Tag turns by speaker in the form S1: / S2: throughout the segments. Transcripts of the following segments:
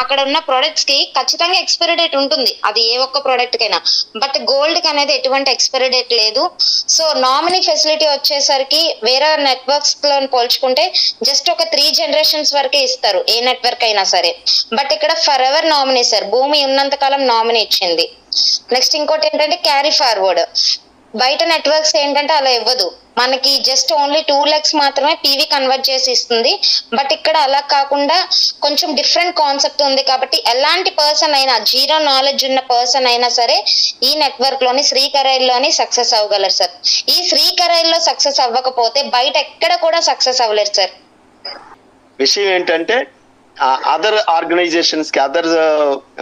S1: అక్కడ ఉన్న ప్రొడక్ట్స్కి ఖచ్చితంగా ఎక్స్పైరీ డేట్ ఉంటుంది. అది ఏ ఒక్క ప్రొడక్ట్ కైనా. బట్ గోల్డ్కి అనేది ఎటువంటి ఎక్స్పైరీ డేట్ లేదు. సో నామినీ ఫెసిలిటీ వచ్చేసరికి వేరే నెట్వర్క్స్లో పోల్చుకుంటే జస్ట్ ఒక త్రీ జనరేషన్స్ వరకే ఇస్తారు. ఏ నెట్వర్క్ అయినా సరే. బట్ ఇక్కడ ఫర్ ఎవర్ నామినీ సార్ భూమి ఉన్నంత కాలం నామినీ ఇచ్చింది. నెక్స్ట్ ఇంకోటి ఏంటంటే క్యారీ ఫార్వర్డ్ బయట నెట్వర్క్స్ ఏంటంటే అలా ఇవ్వదు. మనకి జస్ట్ ఓన్లీ టూ ల్యాక్స్ మాత్రమే పీవీ కన్వర్ట్ చేసి ఇస్తుంది. బట్ ఇక్కడ అలా కాకుండా కొంచెం డిఫరెంట్ కాన్సెప్ట్ ఉంది కాబట్టి ఎలాంటి పర్సన్ అయినా జీరో నాలెడ్జ్ ఉన్న పర్సన్ అయినా సరే ఈ నెట్వర్క్లోని శ్రీకరైల్లోని సక్సెస్ అవ్వగలరు సార్ ఈ శ్రీకరైల్లో సక్సెస్ అవ్వకపోతే బయట ఎక్కడ కూడా సక్సెస్ అవ్వలేరు సార్
S2: విషయం ఏంటంటే అదర్ ఆర్గనైజేషన్స్కి అదర్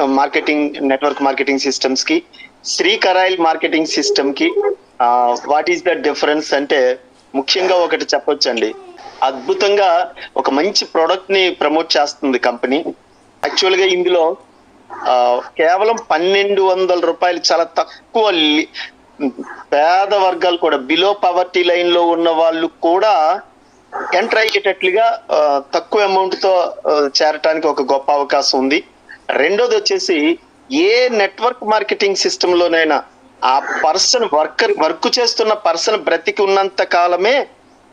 S2: మార్కెటింగ్ నెట్వర్క్ మార్కెటింగ్ సిస్టమ్స్కి శ్రీ మార్కెటింగ్ సిస్టమ్కి వాట్ ఈస్ ద డిఫరెన్స్ అంటే ముఖ్యంగా ఒకటి చెప్పొచ్చండి. అద్భుతంగా ఒక మంచి ప్రోడక్ట్ని ప్రమోట్ చేస్తుంది కంపెనీ యాక్చువల్గా ఇందులో కేవలం పన్నెండు వందల రూపాయలు చాలా తక్కువ పేద వర్గాలు కూడా బిలో పవర్టీ లైన్లో ఉన్న వాళ్ళు కూడా ఎంటర్ అయ్యేటట్లుగా తక్కువ అమౌంట్తో చేరటానికి ఒక గొప్ప అవకాశం ఉంది. రెండోది వచ్చేసి ఏ నెట్వర్క్ మార్కెటింగ్ సిస్టమ్ లోనైనా ఆ పర్సన్ వర్కర్ వర్క్ చేస్తున్న పర్సన్ బ్రతికి ఉన్నంత కాలమే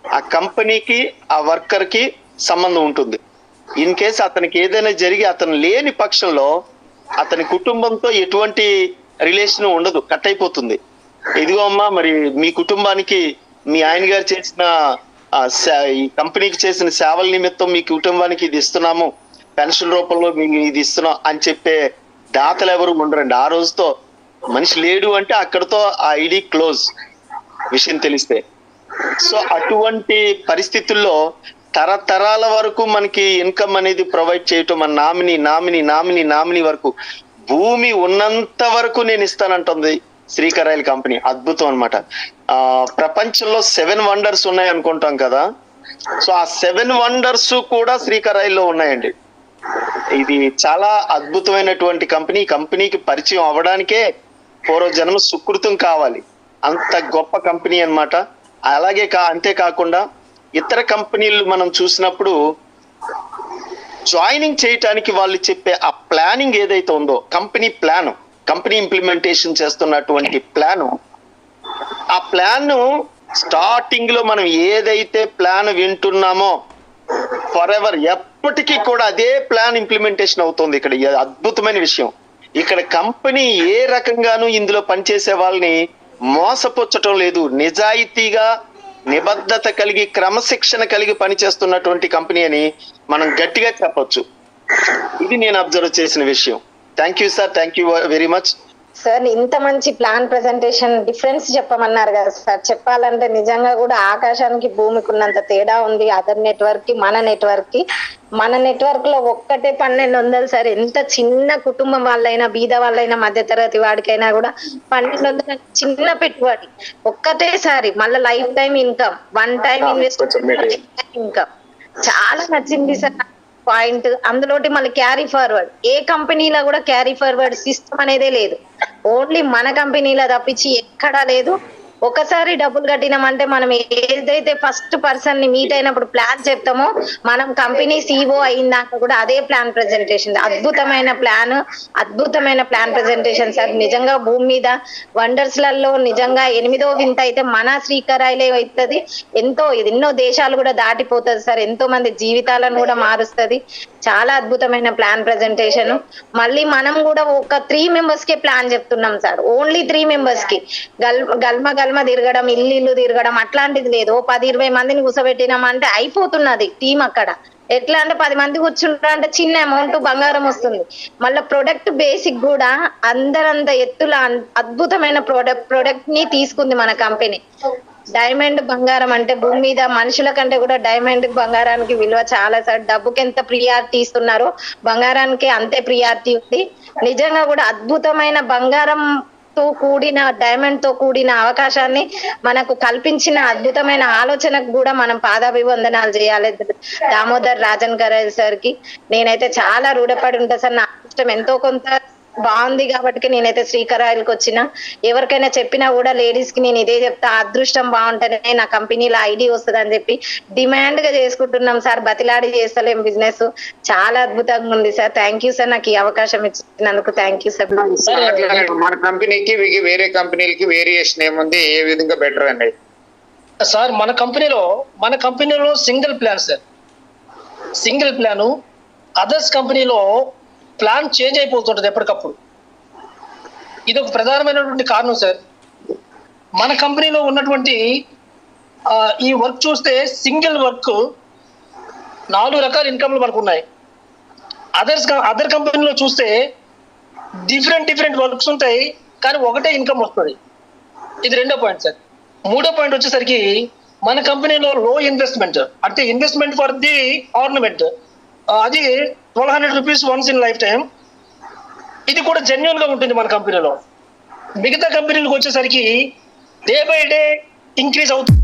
S2: ఆ కంపెనీకి ఆ వర్కర్కి సంబంధం ఉంటుంది. ఇన్ కేసు అతనికి ఏదైనా జరిగి అతను లేని పక్షంలో అతని కుటుంబంతో ఎటువంటి రిలేషన్ ఉండదు కట్ అయిపోతుంది. ఇదిగో అమ్మా మరి మీ కుటుంబానికి మీ ఆయన గారు చేసిన ఈ కంపెనీకి చేసిన సేవల నిమిత్తం మీ కుటుంబానికి ఇది ఇస్తున్నాము. పెన్షన్ రూపంలో మీకు ఇది ఇస్తున్నాం అని చెప్పే దాతలు ఎవరు ఉండరండి. ఆ రోజుతో మనిషి లేడు అంటే అక్కడతో ఆ ఐడి క్లోజ్ విషయం తెలిస్తే. సో అటువంటి పరిస్థితుల్లో తరతరాల వరకు మనకి ఇన్కమ్ అనేది ప్రొవైడ్ చేయటం మన నామిని నామిని నామిని నామిని వరకు భూమి ఉన్నంత వరకు నేను ఇస్తానంటుంది శ్రీకరాయల కంపెనీ. అద్భుతం అనమాట ప్రపంచంలో సెవెన్ వండర్స్ ఉన్నాయి అనుకుంటాం కదా. సో ఆ సెవెన్ వండర్స్ కూడా శ్రీకరాయిలో ఉన్నాయండి. ఇది చాలా అద్భుతమైనటువంటి కంపెనీ. కంపెనీకి పరిచయం అవ్వడానికే పూర్వజన్మ సుకృతం కావాలి. అంత గొప్ప కంపెనీ అన్నమాట. అలాగే కా అంతేకాకుండా ఇతర కంపెనీలు మనం చూసినప్పుడు జాయినింగ్ చేయటానికి వాళ్ళు చెప్పే ఆ ప్లానింగ్ ఏదైతే ఉందో కంపెనీ ప్లాన్ కంపెనీ ఇంప్లిమెంటేషన్ చేస్తున్నటువంటి ప్లాన్ ఆ ప్లాన్ స్టార్టింగ్లో మనం ఏదైతే ప్లాన్ వింటున్నామో ఫర్ ఎవర్ ఎప్పటికీ కూడా అదే ప్లాన్ ఇంప్లిమెంటేషన్ అవుతుంది ఇక్కడ. అద్భుతమైన విషయం. ఇక్కడ కంపెనీ ఏ రకంగానూ ఇందులో పనిచేసే వాళ్ళని మోసపుచ్చటం లేదు. నిజాయితీగా నిబద్ధత కలిగి క్రమశిక్షణ కలిగి పనిచేస్తున్నటువంటి కంపెనీ అని మనం గట్టిగా చెప్పొచ్చు. ఇది నేను అబ్జర్వ్ చేసిన విషయం. Thank you sir thank you very much
S3: sir ఇంత మంచి ప్లాన్ ప్రెజెంటేషన్ డిఫరెన్స్ చెప్పమన్నారు కదా సార్. చెప్పాలంటే నిజంగా కూడా ఆకాశానికి భూమికి ఉన్నంత తేడా ఉంది. అదర్ నెట్వర్క్కి మన నెట్వర్క్కి మన నెట్వర్క్లో ఒక్కటే పన్నెండు వందలు సార్. ఎంత చిన్న కుటుంబం వాళ్ళైనా బీద వాళ్ళైనా మధ్యతరగతి వాడికైనా కూడా పన్నెండు వందల చిన్న పెట్టుబడి. ఒక్కటేసారి మళ్ళీ life time income. One time investment income. చాలా నచ్చింది సార్ పాయింట్. అందులోటి మళ్ళీ క్యారీ ఫార్వర్డ్. ఏ కంపెనీలో కూడా క్యారీ ఫార్వర్డ్ సిస్టమ్ అనేదే లేదు. ఓన్లీ మన కంపెనీలో తప్పించి ఎక్కడా లేదు. ఒకసారి డబ్బులు కట్టినామంటే మనం ఏదైతే ఫస్ట్ పర్సన్ని మీట్ అయినప్పుడు ప్లాన్ చెప్తామో మనం కంపెనీ సిఓ అయిందాక కూడా అదే ప్లాన్ ప్రెజెంటేషన్ అద్భుతమైన ప్లాన్ అద్భుతమైన ప్లాన్ ప్రెజెంటేషన్ సార్. నిజంగా భూమి మీద వండర్స్లలో నిజంగా ఎనిమిదో వింత అయితే మన శ్రీకరాయిలే అవుతుంది. ఎంతో ఎన్నో దేశాలు కూడా దాటిపోతుంది సార్. ఎంతో మంది జీవితాలను కూడా మారుస్తుంది. చాలా అద్భుతమైన ప్లాన్ ప్రెజెంటేషన్ మళ్ళీ మనం కూడా ఒక త్రీ మెంబర్స్కి ప్లాన్ చెప్తున్నాం సార్. ఓన్లీ త్రీ మెంబర్స్కి. గల్ గల్మ గల్మ తిరగడం ఇల్లు ఇల్లు తిరగడం అట్లాంటిది లేదు. ఓ పది ఇరవై మందిని కూసబెట్టినామంటే అయిపోతున్నది టీం అక్కడ. ఎట్లా అంటే పది మంది కూర్చుంటారు అంటే చిన్న అమౌంట్ బంగారం వస్తుంది. మళ్ళీ ప్రొడక్ట్ బేసిక్ కూడా అందరంత ఎత్తుల అద్భుతమైన ప్రొడక్ట్ ప్రొడక్ట్ని తీసుకుంది మన కంపెనీ డైమండ్ బంగారం అంటే భూమి మీద మనుషుల కంటే కూడా డైమండ్ బంగారానికి విలువ చాలా సార్. డబ్బుకి ఎంత ప్రియారిటీ ఇస్తున్నారో బంగారానికి అంతే ప్రియారిటీ ఉంది. నిజంగా కూడా అద్భుతమైన బంగారం తో కూడిన డైమండ్తో కూడిన అవకాశాన్ని మనకు కల్పించిన అద్భుతమైన ఆలోచనకు కూడా మనం పాదాభివందనాలు చేయాలి. దామోదర్ రాజన్ గారు సార్కి నేనైతే చాలా రూఢపడి ఉంటా సార్. నా ఇష్టం ఎంతో కొంత బాగుంది కాబట్టి నేనైతే శ్రీకరాయిల్కి వచ్చిన. ఎవరికైనా చెప్పినా కూడా లేడీస్కి నేను ఇదే చెప్తా అదృష్టం బాగుంటేనే నా కంపెనీలో ఐడి వస్తుంది అని చెప్పి డిమాండ్గా చేసుకుంటున్నాం సార్. బతిలాడి చేస్తలేం బిజినెస్ చాలా అద్భుతంగా ఉంది సార్. Thank you sir. నాకు ఈ అవకాశం ఇచ్చినందుకు థ్యాంక్ యూ సార్.
S4: మన కంపెనీకి వీ- వేరే కంపెనీలకి వేరియేషన్ ఏముంది? ఏ విధంగా బెటర్ అండి?
S5: సార్ మన కంపెనీలో మన కంపెనీలో single plan sir. Single plan others కంపెనీలో ప్లాన్ చేంజ్ అయిపోతుంటుంది ఎప్పటికప్పుడు. ఇది ఒక ప్రధానమైనటువంటి కారణం సార్. మన కంపెనీలో ఉన్నటువంటి ఈ వర్క్ చూస్తే సింగిల్ వర్క్ నాలుగు రకాల ఇన్కమ్లు మనకు ఉన్నాయి అదర్స్ అదర్ కంపెనీలో చూస్తే డిఫరెంట్ డిఫరెంట్ వర్క్స్ ఉంటాయి కానీ ఒకటే ఇన్కమ్ వస్తుంది. ఇది రెండో పాయింట్ సార్. మూడో పాయింట్ వచ్చేసరికి మన కంపెనీలో లో ఇన్వెస్ట్మెంట్ అంటే ఇన్వెస్ట్మెంట్ ఫర్ ది ఆర్నమెంట్. అది twelve hundred rupees once in life time ఇది కూడా జెన్యున్గా ఉంటుంది మన కంపెనీలో. మిగతా కంపెనీలకు వచ్చేసరికి డే బై డే ఇంక్రీజ్ అవుతుంది.